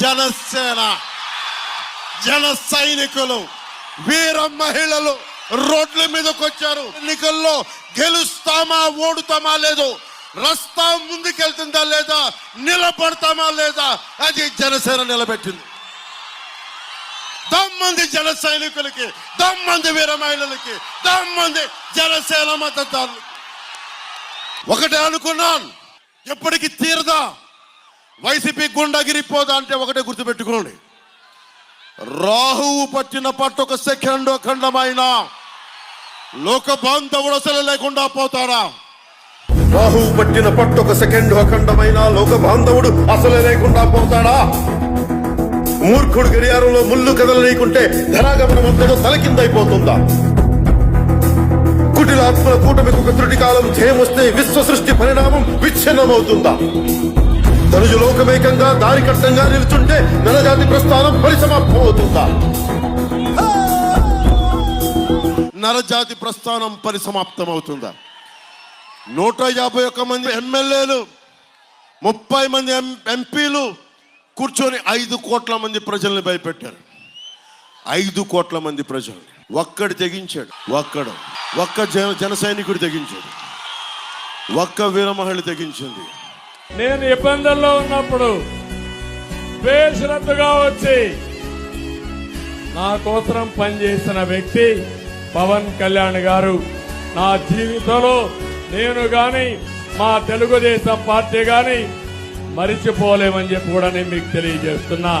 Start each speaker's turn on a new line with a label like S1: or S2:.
S1: జనసేన జన సైనికులు వీర మహిళలు రోడ్ల మీదకి వచ్చారు ఎన్నికల్లో గెలుస్తామా ఓడుతామా లేదు రస్తా ముందుకెళ్తుందా లేదా నిలబడతామా లేదా అది జనసేన నిలబెట్టింది. దమ్మంది జన సైనికులకి దమ్మంది వీర మహిళలకి దమ్మంది జనసేన మద్దతు ఒకటే అనుకున్నాను ఎప్పటికీ తీరదా? వైసీపీ గుండగిరిపోదా అంటే ఒకటే గుర్తుపెట్టుకోండి. రాహువు పట్టిన పట్టు ఒక సెకండ్ ఖండమైన. లోక బాంధవుడు అసలు లేకుండా పోతాడా?
S2: రాహువు పట్టిన పట్టు ఒక సెకండ్ అఖండమైన లోక బాంధవుడు అసలు లేకుండా పోతాడా? మూర్ఖుడు గడియారంలో ముళ్ళు కదలనీకుంటే ధనాగమనం అంతటో తలకిందైపోతుందా కుటిలాత్మల కూటమికి ఒక త్రుటి కాలం జయమొస్తే విశ్వ సృష్టి పరిణామం విచ్ఛిన్నమవుతుందా? తనుజు లోకమేకంగా దారి కట్టంగా నిలుచుంటే నలజాతి ప్రస్థానం పరిసమాప్తం అవుతుందా
S1: నరజాతి ప్రస్థానం పరిసమాప్తం అవుతుందా నూట యాభై ఒక్క మంది ఎమ్మెల్యేలు ముప్పై మంది ఎం ఎంపీలు కూర్చొని ఐదు కోట్ల మంది ప్రజల్ని భయపెట్టారు. ఐదు కోట్ల మంది ప్రజలు ఒక్కడు తెగించాడు ఒక్కడు. ఒక్క జన జన సైనికుడు తెగించాడు. ఒక్క వీరమహిళ తెగించింది.
S3: నేను ఇబ్బందుల్లో ఉన్నప్పుడు బేషరత్తుగా వచ్చి నా కోసం పనిచేసిన వ్యక్తి పవన్ కళ్యాణ్ గారు. నా జీవితంలో నేను గాని మా తెలుగుదేశం పార్టీ గాని మరిచిపోలేమని చెప్పి కూడా నేను మీకు తెలియజేస్తున్నా.